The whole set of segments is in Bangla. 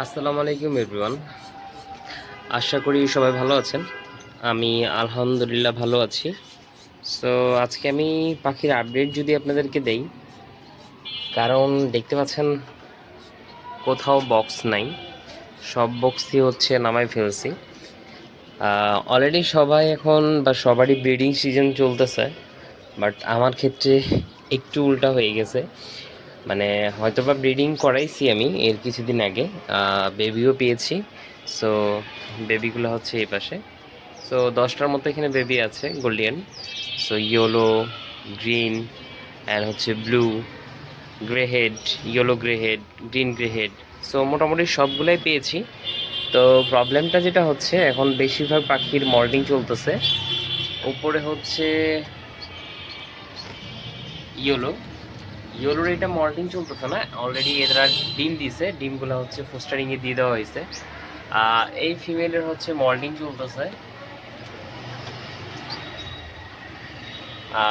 আসসালামু আলাইকুম এভরিওয়ান আশা করি সবাই ভালো আছেন। আমি আলহামদুলিল্লাহ ভালো আছি। সো আজকে আমি পাখির আপডেট যদি আপনাদেরকে দেই, কারণ দেখতে পাচ্ছেন কোথাও বক্স নাই। সব বক্সই হচ্ছে নামাই ফেলছি। অলরেডি সবাই এখন বা সবারই ব্রিডিং সিজন চলতেছে বাট আমার ক্ষেত্রে একটু উল্টা হয়ে গেছে। মানে হয়তোবা ব্রিডিং করাইছি আমি এর কিছুদিন আগে বেবিও পেয়েছি সো বেবিগুলো হচ্ছে এই পাশে। সো দশটার মতো এখানে বেবি আছে Gouldian so yellow green and হচ্ছে blue grey head yellow grey head green grey head so মোটামুটি সবগুলোই পেয়েছি। তো প্রবলেমটা যেটা হচ্ছে, এখন বেশিরভাগ পাখির মর্নিং চলতেছে। উপরে হচ্ছে ইয়েলো ইয়েলোর এটা মর্নিং চলতেছে না অলরেডি এরা ডিম দিছে, ডিমগুলো হচ্ছে ফোস্টারিংয়ে দিয়ে দেওয়া হয়েছে। এই ফিমেলের হচ্ছে মর্নিং চলতেছে।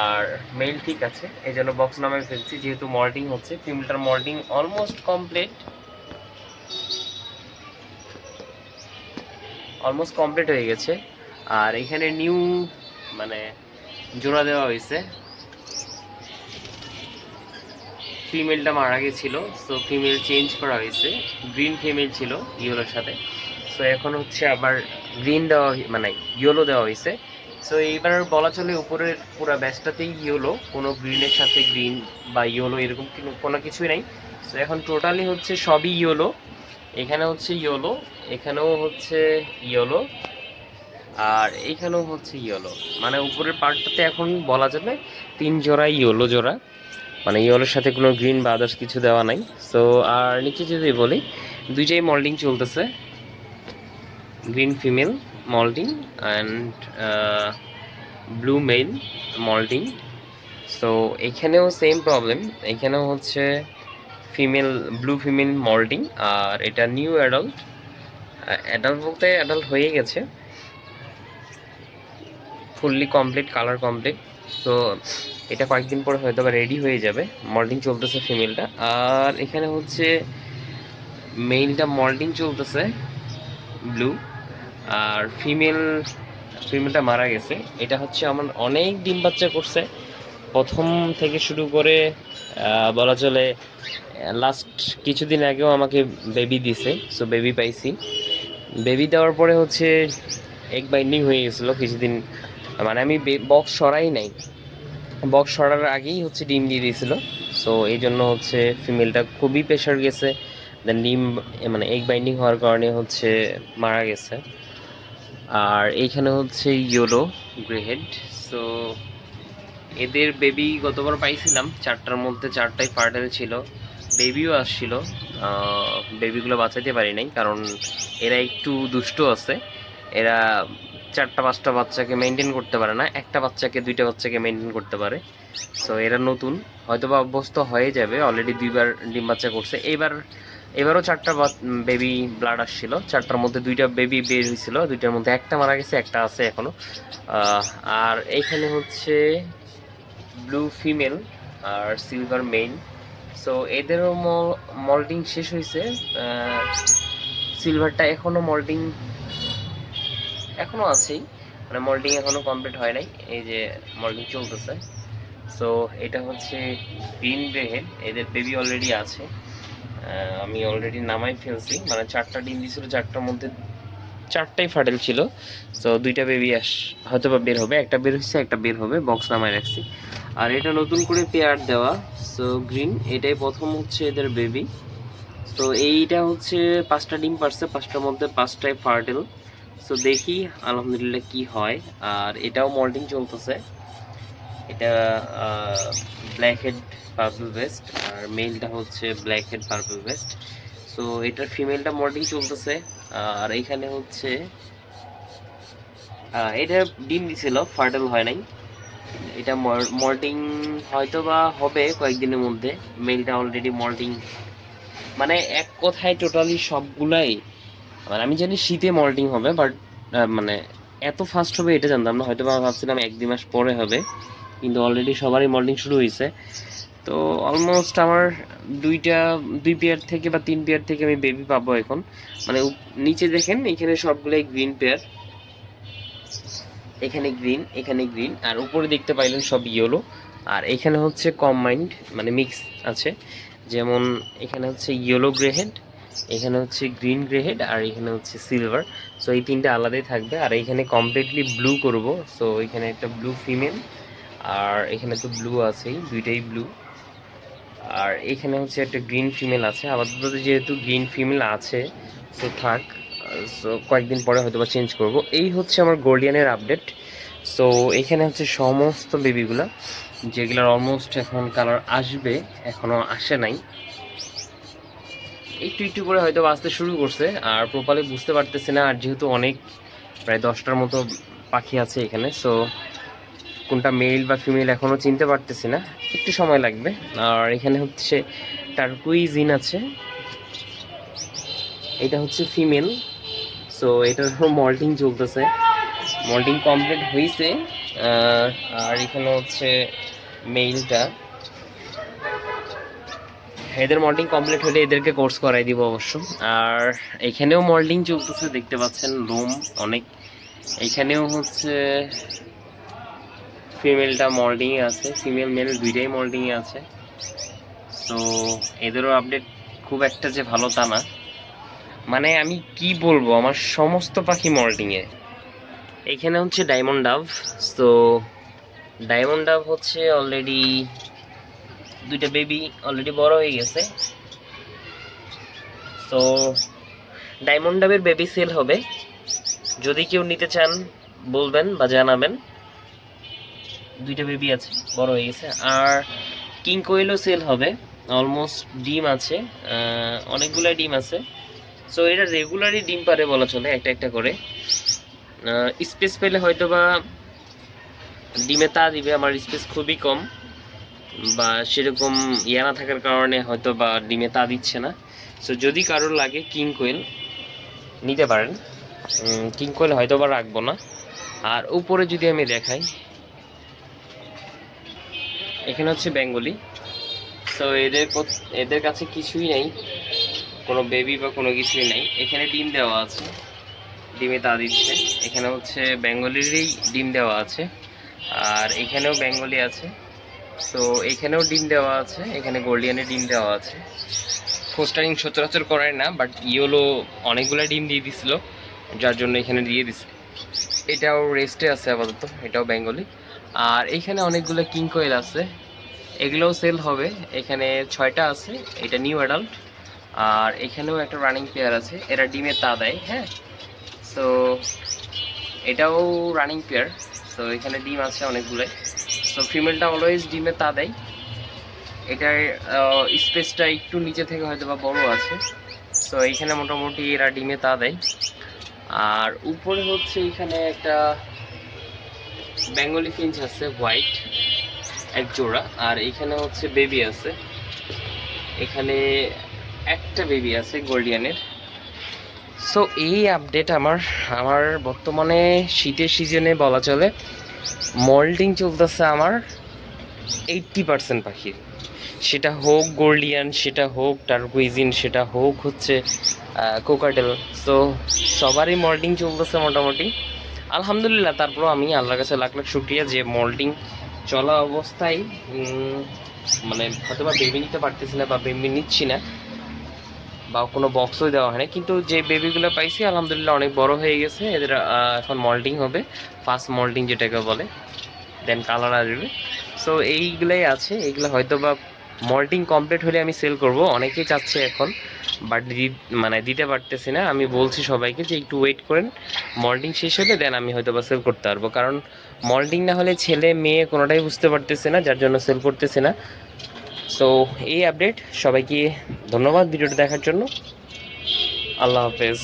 আর মেল ঠিক আছে, এই জন্য বক্স নামে ফেলছি, যেহেতু মর্নিং হচ্ছে ফিমেলটার morning almost complete almost complete হয়ে গেছে। আর এখানে নিউ মানে জোড়া দেওয়া হয়েছে। ফিমেলটা মারা গেছিল সো ফিমেল চেঞ্জ করা হয়েছে। গ্রিন ফিমেল ছিল ইয়েলোর সাথে। সো এখন হচ্ছে আবার গ্রিন দেওয়া মানে ইয়েলো দেওয়া হয়েছে। সো এইবার বলা চলে উপরের পুরো ব্যাচটাতেই ইয়েলো, কোনো গ্রিনের সাথে গ্রিন বা ইয়েলো এরকম কোনো- কিছুই নাই। সো এখন টোটালি হচ্ছে সবই ইয়েলো। এখানে হচ্ছে ইয়েলো, এখানেও হচ্ছে ইয়েলো, আর এইখানেও হচ্ছে ইয়েলো। মানে উপরের পার্টটাতে এখন বলা যাবে তিন জোড়া ইয়েলো জোড়া। মানে ইয়েলোর সাথে কোনো গ্রিন বা আদার্স কিছু দেওয়া নাই। সো আর নিচে যদি বলি, দুইটাই মল্ডিং চলতেছে। Green female moulting and blue male moulting so এখানেও সেম প্রবলেম এখানেও হচ্ছে ফিমেল ব্লু ফিমেল মল্ডিং আর এটা নিউ অ্যাডাল্ট অ্যাডাল্ট বলতে অ্যাডাল্ট হয়ে গেছে। Fully complete colour complete so এটা কয়েকদিন পরে হয়তো বা রেডি হয়ে যাবে। মল্ডিং চলতেছে ফিমেলটা আর এখানে হচ্ছে মেইলটা মল্ডিং চলতেছে ব্লু আর ফিমেল ফিমেলটা মারা গেছে। এটা হচ্ছে আমার অনেক ডিম বাচ্চা করছে। প্রথম থেকে শুরু করে বলা চলে লাস্ট কিছুদিন আগেও আমাকে বেবি দিছে সো বেবি পাইছি। বেবি দেওয়ার পরে হচ্ছে এক বাইন্ডিং হয়ে গেছিল কিছুদিন। মানে আমি বক্স সরাই নাই। বক্স সরার আগেই হচ্ছে ডিম দিয়ে দিয়েছিল। সো এই জন্য হচ্ছে ফিমেলটা খুবই প্রেশার গেছে। দেন ডিম মানে এগ বাইন্ডিং হওয়ার কারণে হচ্ছে মারা গেছে। আর এইখানে হচ্ছে ইয়েলো গ্রেহেড সো এদের বেবি গতবার পাইছিলাম। চারটার মধ্যে চারটাই ফার্টাইল ছিল। বেবিও আসছিল। বেবিগুলো বাঁচাইতে পারি নাই। কারণ এরা একটু দুষ্ট আছে। এরা চারটা, পাঁচটা বাচ্চাকে মেনটেন করতে পারে না, একটা বাচ্চাকে, দুইটা বাচ্চাকে মেনটেন করতে পারে। সো এরা নতুন হয়তো বা অভ্যস্ত হয়ে যাবে অলরেডি দুইবার ডিম বাচ্চা করছে। এবার, এবারও চারটা বেবি ব্লাড আসছিল, চারটার মধ্যে দুইটা বেবি বের হয়েছিল, দুইটার মধ্যে একটা মারা গেছে, একটা আছে এখনও আর এইখানে হচ্ছে ব্লু ফিমেল আর সিলভার মেইন সো এদেরও মল্ডিং শেষ হয়েছে সিলভারটা এখনও মল্ডিং এখনও আছেই। মানে মল্ডিং এখনও কমপ্লিট হয় নাই, এই যে মল্ডিং চলতেছে। সো এটা হচ্ছে গ্রিন ব্রেহেড এদের বেবি অলরেডি আছে। আমি অলরেডি নামাই ফেলছি। মানে চারটা ডিম দিয়েছিল চারটার মধ্যে চারটাই ফাটেল ছিল। সো দুইটা বেবি আস হয়তো বা বের হবে। একটা বের হচ্ছে একটা বের হবে বক্স নামায় রাখছি। আর এটা নতুন করে পেয়ার দেওয়া। সো গ্রিন এটাই প্রথম হচ্ছে এদের বেবি তো এইটা হচ্ছে পাঁচটা ডিম পারছে, পাঁচটার মধ্যে পাঁচটাই ফার্টেল সো দেখি, আলহামদুলিল্লাহ কি হয়। আর এটাও মল্টিং চলতেছে। এটা ব্ল্যাক হেড পার্পল ভেস্ট আর মেলটা হচ্ছে black head purple vest so এটার ফিমেলটা মল্টিং চলতেছে। আর এখানে হচ্ছে এটা ডিম দিছিল ফার্টেল হয় নাই। এটা মল্টিং হয়তো বা হবে কয়েকদিনের মধ্যে। মেলটা অলরেডি মল্টিং মানে এক কথায় টোটালি সবগুলাই মানে আমি জানি শীতে মল্টিং হবে বাট মানে এত ফাস্ট হবে এটা জানতাম না হয়তো ভাবছিলাম এক দুই মাস পরে হবে, কিন্তু অলরেডি সবারই মল্টিং শুরু হয়েছে তো অলমোস্ট আমার দুইটা, দুই পেয়ার থেকে বা তিন পেয়ার থেকে আমি বেবি পাবো এখন। মানে নিচে দেখেন, এখানে সবগুলাই গ্রিন পেয়ার এখানে গ্রিন এখানে গ্রিন আর উপরে দেখতে পাইলেন সব ইয়েলো আর এখানে হচ্ছে কম্বাইন্ড মানে মিক্স আছে। যেমন এখানে হচ্ছে ইয়েলো গ্রেহেড এখানে হচ্ছে গ্রিন গ্রেহেড আর এখানে হচ্ছে সিলভার সো এই তিনটা আলাদাই থাকবে। আর এখানে কমপ্লিটলি ব্লু করব। সো এখানে একটা ব্লু ফিমেল আর এখানে তো ব্লু আছেই, দুইটাই ব্লু আর এখানে হচ্ছে একটা গ্রিন ফিমেল আছে। আপাতত যেহেতু গ্রিন ফিমেল আছে সো থাক। সো কয়েকদিন পরে হয়তো বা চেঞ্জ করব। এই হচ্ছে আমার গোল্ডিয়ানের আপডেট সো এখানে হচ্ছে সমস্ত বেবিগুলা যেগুলোর অলমোস্ট এখন কালার আসবে এখনও আসে নাই। একটু একটু করে হয়তো বাঁচতে শুরু করছে, আর প্রপারলি বুঝতে পারতেছি না, আর যেহেতু অনেক, প্রায় দশটার মতো পাখি আছে এখানে সো কোনটা মেল বা ফিমেল এখনও চিনতে পারতেছি না, একটু সময় লাগবে। আর এখানে হচ্ছে টার্কুইজিন আছে, এটা হচ্ছে ফিমেল সো এটার ধরো মল্টিং চলতেছে মল্টিং কমপ্লিট হয়েছে আর এখানে হচ্ছে মেইলটা এদের মল্টিং কমপ্লিট হলে এদেরকে কোর্স করাই দিব অবশ্য। আর এখানেও মল্টিং চলতেছে, দেখতে পাচ্ছেন লোম অনেক। এখানেও হচ্ছে ফিমেলটা মল্টিংয়ে আছে ফিমেল মেল দুইটাই মল্টিংয়ে আছে। তো এদেরও আপডেট খুব একটা যে ভালো তা না। মানে আমি কি বলব, আমার সমস্ত পাখি মল্টিংয়ে এখানে হচ্ছে ডায়মন্ড ডাভ তো ডায়মন্ড ডাভ হচ্ছে অলরেডি দুইটা বেবি অলরেডি বড় হয়ে গেছে। তো ডায়মন্ড ডাবের বেবি সেল হবে। যদি কেউ নিতে চান, বলবেন বা জানাবেন। দুইটা বেবি আছে, বড় হয়ে গেছে। আর কিং কোয়েলও সেল হবে। অলমোস্ট ডিম আছে অনেকগুলা ডিম আছে। সো এটা রেগুলারই ডিম পারে বলা চলে, একটা একটা করে। স্পেস পেলে হয়তো বা ডিমে তা দিবে, আমার স্পেস খুবই কম। বা সেরকম ইয়া না থাকার কারণে হয়তো বা ডিমে তা দিচ্ছে না। সো যদি কারোর লাগে কিং কোয়েল নিতে পারেন। কিং কোয়েল হয়তো বা রাখব না। আর উপরে যদি আমি দেখাই, এখানে হচ্ছে বেঙ্গলি। তো এদের এদের কাছে কিছুই নেই। কোনো বেবি বা কোনো কিছুই নেই। এখানে ডিম দেওয়া আছে। ডিমে তা দিচ্ছে। এখানে হচ্ছে বেঙ্গলিরই ডিম দেওয়া আছে। আর এখানেও বেঙ্গলি আছে। তো এখানেও ডিম দেওয়া আছে, এখানে গোল্ডিয়ানের ডিম দেওয়া আছে। ফোস্টারিং সচরাচর করায় না বাট ইয়েলো অনেকগুলো ডিম দিয়ে দিছিল, যার জন্য এখানে দিয়ে দিছে। এটাও রেস্টে আছে আপাতত, এটাও বেঙ্গলি আর এখানে অনেকগুলো কিং কোয়েল আছে, এগুলোও সেল হবে। এখানে ছয়টা আছে, এটা নিউ অ্যাডাল্ট আর এখানেও একটা রানিং পেয়ার আছে, এরা ডিমে তা দেয় হ্যাঁ? তো এটাও রানিং পেয়ার তো এখানে ডিম আছে অনেকগুলোই। তো ফিমেলটা অলওয়েজ ডিমে তা দেয়। এটার স্পেসটা একটু নিচে থেকে হয়তো বা বড়ো আছে। তো এইখানে মোটামুটি এরা ডিমে তা দেয়। আর উপরে হচ্ছে এখানে একটা বেঙ্গলি ফিঞ্চ আছে হোয়াইট এক জোড়া। আর এখানে হচ্ছে বেবি আছে। এখানে একটা বেবি আছে গোল্ডিয়ানের সো এই আপডেট আমার আমার বর্তমানে শীতের সিজনে বলা চলে। মল্টিং চলতেছে আমার এইট্টি পার্সেন্ট পাখির। সেটা হোক গোল্ডিয়ান, সেটা হোক টার্কুইজিন, সেটা হোক হচ্ছে কোকাটেল। সো সবারই মল্টিং চলতেছে মোটামুটি। আলহামদুলিল্লাহ তারপর আমি আল্লাহর কাছে লাখ লাখ শুক্রিয়া যে মল্টিং চলা অবস্থায় মানে হয়তো বা বেবি নিতে পারতেছি না বা বেবি নিচ্ছি না। বা কোনো বক্সও দেওয়া হয় না কিন্তু যে বেবিগুলো পাইছি, আলহামদুলিল্লাহ অনেক বড় হয়ে গেছে। এদের এখন মল্টিং হবে। ফার্স্ট মল্টিং যেটাকে বলে দেন কালার আসবে। সো এইগুলাই আছে। এইগুলো হয়তো বা মল্টিং কমপ্লিট হলে আমি সেল করব। অনেকেই চাচ্ছে এখন বাট মানে দিতে পারতেছি না। আমি বলছি সবাইকে যে একটু ওয়েট করেন। মল্টিং শেষ হলে দেন আমি হয়তো বা সেল করতে পারব। কারণ মল্টিং না হলে ছেলে, মেয়ে কোনোটাই বুঝতে পারতেছে না, যার জন্য সেল করতেছে না। সো এই আপডেট সবাইকে ধন্যবাদ ভিডিওটা দেখার জন্য। আল্লাহ হাফেজ।